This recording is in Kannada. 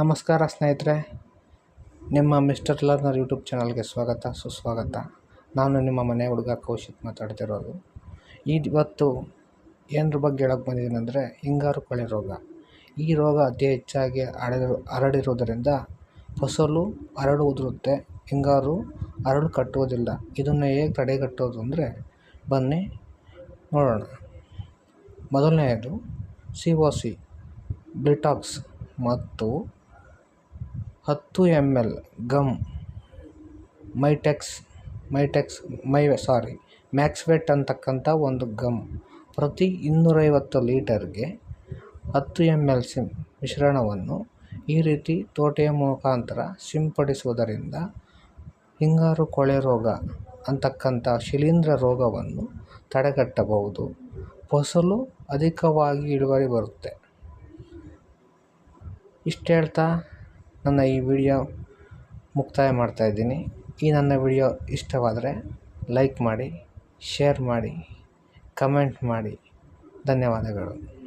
ನಮಸ್ಕಾರ ಸ್ನೇಹಿತರೆ, ನಿಮ್ಮ ಮಿಸ್ಟರ್ ಲರ್ನರ್ ಯೂಟ್ಯೂಬ್ ಚಾನಲ್ಗೆ ಸ್ವಾಗತ, ಸುಸ್ವಾಗತ. ನಾನು ನಿಮ್ಮ ಮನೆ ಹುಡುಗ ಕೌಶಿಕ್ ಮಾತಾಡ್ತಿರೋದು. ಇವತ್ತು ಏನರ ಬಗ್ಗೆ ಹೇಳೋಕ್ಕೆ ಬಂದಿದ್ದೀನಿ ಅಂದರೆ ಹಿಂಗಾರು ಕೊಳೆ ರೋಗ. ಈ ರೋಗ ಅತಿ ಹೆಚ್ಚಾಗಿ ಹರಡಿರೋ ಹರಡಿರೋದರಿಂದ ಫಸಲು ಹರಡು ಉದುರುತ್ತೆ, ಹಿಂಗಾರು ಹರಳು ಕಟ್ಟುವುದಿಲ್ಲ. ಇದನ್ನು ಹೇಗೆ ತಡೆಗಟ್ಟೋದು ಅಂದರೆ, ಬನ್ನಿ ನೋಡೋಣ. ಮೊದಲನೆಯದು, ಸಿ ಓ ಸಿ ಬ್ಲಿಟಾಕ್ಸ್ ಮತ್ತು ಹತ್ತು ಎಂ ಎಲ್ ಗಮ್ ಮೈಟೆಕ್ಸ್ ಮೈಟೆಕ್ಸ್ ಮೈ ಸಾರಿ ಮ್ಯಾಕ್ಸ್ವೆಟ್ ಅಂತಕ್ಕಂಥ ಒಂದು ಗಮ್ ಪ್ರತಿ ಇನ್ನೂರೈವತ್ತು ಲೀಟರ್ಗೆ ಹತ್ತು ಎಂ ಎಲ್ ಸಿಮ್ ಮಿಶ್ರಣವನ್ನು ಈ ರೀತಿ ತೋಟೆಯ ಮುಖಾಂತರ ಸಿಂಪಡಿಸುವುದರಿಂದ ಹಿಂಗಾರು ಕೊಳೆ ರೋಗ ಅಂತಕ್ಕಂಥ ಶಿಲೀಂಧ್ರ ರೋಗವನ್ನು ತಡೆಗಟ್ಟಬಹುದು. ಫಸಲು ಅಧಿಕವಾಗಿ ಇಳುವರಿ ಬರುತ್ತೆ. ಇಷ್ಟು ಹೇಳ್ತಾ? ನನ್ನ ಈ ವಿಡಿಯೋ ಮುಕ್ತಾಯ ಮಾಡ್ತಾಯಿದ್ದೀನಿ ಈ ನನ್ನ ವಿಡಿಯೋ ಇಷ್ಟವಾದರೆ ಲೈಕ್ ಮಾಡಿ, ಶೇರ್ ಮಾಡಿ, ಕಮೆಂಟ್ ಮಾಡಿ. ಧನ್ಯವಾದಗಳು.